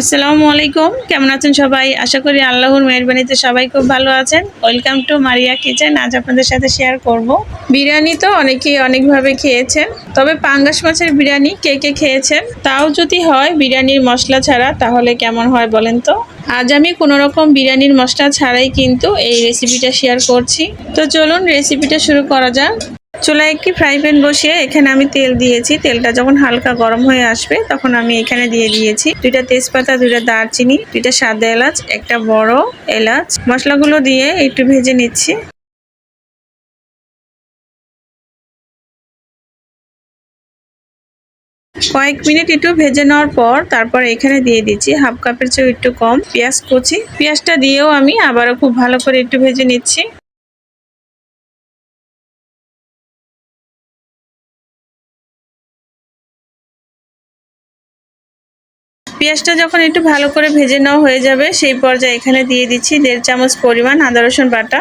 আসসালামু আলাইকুম। কেমন আছেন সবাই? আশা করি আল্লাহর মেহরবানিতে সবাই খুব ভালো আছেন। ওয়েলকাম টু মারিয়া কিচেন আজ আপনাদের সাথে শেয়ার করব। বিরিয়ানি তো অনেকেই অনেকভাবে খেয়েছেন। তবে পাঙ্গাস মাছের বিরিয়ানি কে কে খেয়েছেন? তাও যদি হয় বিরিয়ানির মশলা ছাড়া, তাহলে কেমন হয় বলেন তো? আজ আমি কোনো রকম বিরিয়ানির মশলা ছাড়াই কিন্তু এই রেসিপিটা শেয়ার করছি। তো চলুন রেসিপিটা শুরু করা যাক। চুলায় একটি ফ্রাই প্যান বসিয়ে এখানে আমি তেল দিয়েছি। তেলটা যখন হালকা গরম হয়ে আসবে, তখন আমি এখানে দিয়ে দিয়েছি দুইটা তেজপাতা, দুইটা দারচিনি, দুইটা সাদা এলাচ, একটা বড় এলাচ। মশলাগুলো দিয়ে একটু ভেজে নিচ্ছি। কয়েক মিনিট একটু ভেজে নেওয়ার পর তারপর এখানে দিয়ে দিচ্ছি হাফ কাপের চেয়ে একটু কম পেঁয়াজ কুচি। পেঁয়াজটা দিয়েও আমি আবারও খুব ভালো করে একটু ভেজে নিচ্ছি। পেঁয়াজটা যখন একটু ভালো করে ভেজে নেওয়া হয়ে যাবে, সেই পর্যায়ে এখানে দিয়ে দিচ্ছি দেড় চামচ পরিমাণ আদা রসুন বাটা।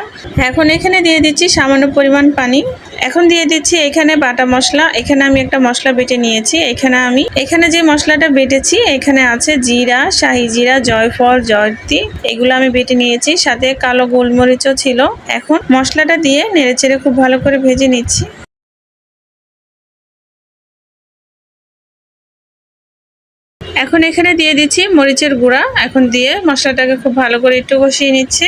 এখন এখানে দিয়ে দিচ্ছি সামান্য পরিমাণ পানি। এখন দিয়ে দিচ্ছি এখানে বাটা মশলা। এখানে আমি একটা মশলা বেটে নিয়েছি। এখানে আমি, এখানে যে মশলাটা বেটেছি, এখানে আছে জিরা, শাহি জিরা, জয়ফল জয়তি এগুলো আমি বেটে নিয়েছি। সাথে কালো গোলমরিচও ছিল। এখন মশলাটা দিয়ে নেড়েচেড়ে খুব ভালো করে ভেজে নিচ্ছি। এখন এখানে দিয়ে দিচ্ছি মরিচের গুঁড়া। এখন দিয়ে মশলাটাকে খুব ভালো করে একটু কষিয়ে নিচ্ছি।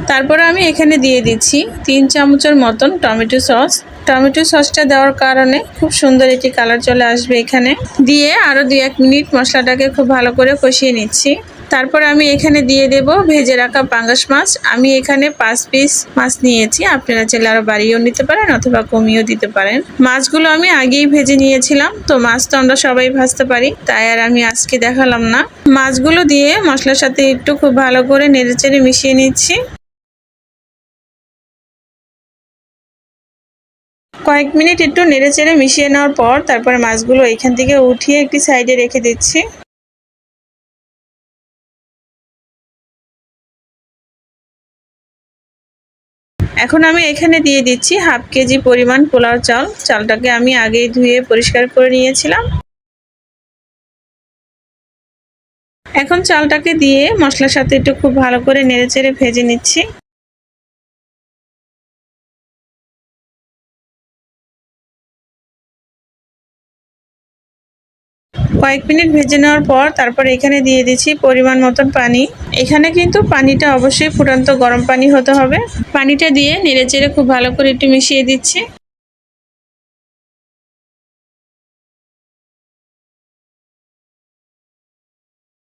তারপরে আমি এখানে দিয়ে দিচ্ছি তিন চামচের মতন টমেটো সস। টমেটো সসটা দেওয়ার কারণে খুব সুন্দর একটি কালার চলে আসবে এখানে। দিয়ে আরও দু এক মিনিট মশলাটাকে খুব ভালো করে কষিয়ে নিচ্ছি। তারপর আমি এখানে দিয়ে দেব ভেজে রাখা পাঙ্গাস মাছ। আমি এখানে পাঁচ পিস মাছ নিয়েছি। আপনারা চাইলে আরও বাড়িয়েও নিতে পারেন অথবা কমিয়েও দিতে পারেন। মাছগুলো আমি আগেই ভেজে নিয়েছিলাম। তো মাছ তো আমরা সবাই ভাজতে পারি, তাই আর আমি আজকে দেখালাম না। মাছগুলো দিয়ে মশলার সাথে একটু খুব ভালো করে নেড়েচেড়ে মিশিয়ে নিচ্ছি। কয়েক মিনিট একটু নেড়েচেড়ে মিশিয়ে নেওয়ার পর তারপরে মাছগুলো এখান থেকে উঠিয়ে একটি সাইডে রেখে দিচ্ছি। এখন আমি এখানে দিয়ে দিচ্ছি হাফ কেজি পরিমাণ পোলাও চাল। চালটাকে আমি আগেই ধুয়ে পরিষ্কার করে নিয়েছিলাম। এখন চালটাকে দিয়ে মশলার সাথে একটু খুব ভালো করে নেড়েচেড়ে ভেজে নিচ্ছি। কয়েক মিনিট ভেজে নেওয়ার পর তারপর এখানে দিয়ে দিচ্ছি পরিমাণ মতন পানি। এখানে কিন্তু পানিটা অবশ্যই ফুটান্ত গরম পানি হতে হবে। পানিটা দিয়ে নেড়ে চেড়ে খুব ভালো করে একটু মিশিয়ে দিচ্ছি।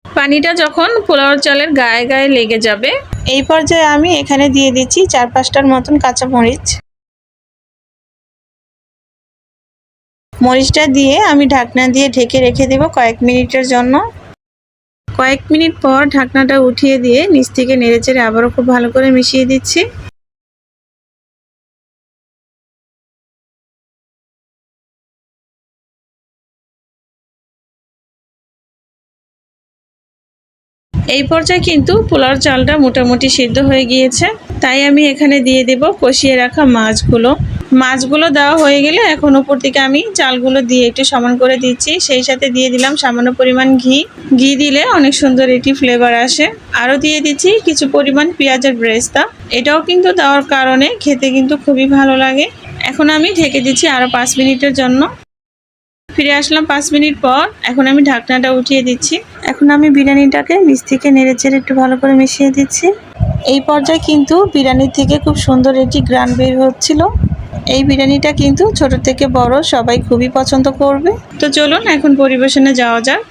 পানিটা যখন পোলাওর চালের গায়ে গায়ে লেগে যাবে, এই পর্যায়ে আমি এখানে দিয়ে দিচ্ছি চার পাঁচটার মতন কাঁচামরিচ। মরিচটা দিয়ে আমি ঢাকনা দিয়ে ঢেকে রেখে দেব কয়েক মিনিটের জন্য। কয়েক মিনিট পর ঢাকনাটা উঠিয়ে দিয়ে নিচ থেকে নেড়েচেড়ে আবারও খুব ভালো করে মিশিয়ে দিচ্ছি। এই পর্যায়ে কিন্তু পোলার চালটা মোটামুটি সিদ্ধ হয়ে গিয়েছে। তাই আমি এখানে দিয়ে দেব কষিয়ে রাখা মাছগুলো। মাছগুলো দেওয়া হয়ে গেলে এখন উপর থেকে আমি চালগুলো দিয়ে একটু সমান করে দিচ্ছি। সেই সাথে দিয়ে দিলাম সামান্য পরিমাণ ঘি। ঘি দিলে অনেক সুন্দর এটি ফ্লেভার আসে। আরও দিয়ে দিচ্ছি কিছু পরিমাণ পেঁয়াজের ব্রেস্তা। এটাও কিন্তু দেওয়ার কারণে খেতে কিন্তু খুবই ভালো লাগে। এখন আমি ঢেকে দিচ্ছি আরও পাঁচ মিনিটের জন্য। ফিরে আসলাম পাঁচ মিনিট পর। এখন আমি ঢাকনাটা উঠিয়ে দিচ্ছি। এখন আমি বিরিয়ানিটাকে নিচ থেকে নেড়ে চেড়ে একটু ভালো করে মিশিয়ে দিচ্ছি। এই পর্যায়ে কিন্তু বিরিয়ানির থেকে খুব সুন্দর একটি গ্রান বের হচ্ছিল। এই বিরিয়ানিটা কিন্তু ছোট থেকে বড় সবাই খুবই পছন্দ করবে। তো চলুন এখন পরিবেশনে যাওয়া যাক।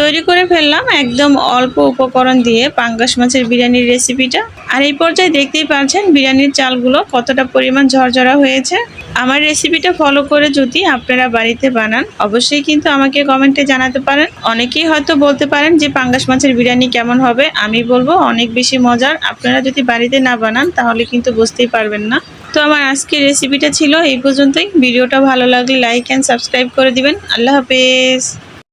তৈরি করে ফেললাম একদম অল্প উপকরণ দিয়ে পাঙ্গাস মাছের বিরিয়ানির রেসিপিটা। আর এই পর্যায়ে দেখতেই পাচ্ছেন বিরিয়ানির চালগুলো কতটা পরিমাণ ঝরঝরা হয়েছে। আমার রেসিপিটা ফলো করে যদি আপনারা বাড়িতে বানান, অবশ্যই কিন্তু আমাকে কমেন্টে জানাতে পারেন। অনেকেই হয়তো বলতে পারেন যে পাঙ্গাস মাছের বিরিয়ানি কেমন হবে, আমি বলব অনেক বেশি মজার। আপনারা যদি বাড়িতে না বানান, তাহলে কিন্তু বুঝতেই পারবেন না। তো আমার আজকের রেসিপিটা ছিল, এই পর্যন্তই। ভিডিওটা ভালো লাগলে লাইক অ্যান্ড সাবস্ক্রাইব করে দিবেন। আল্লাহ হাফেজ।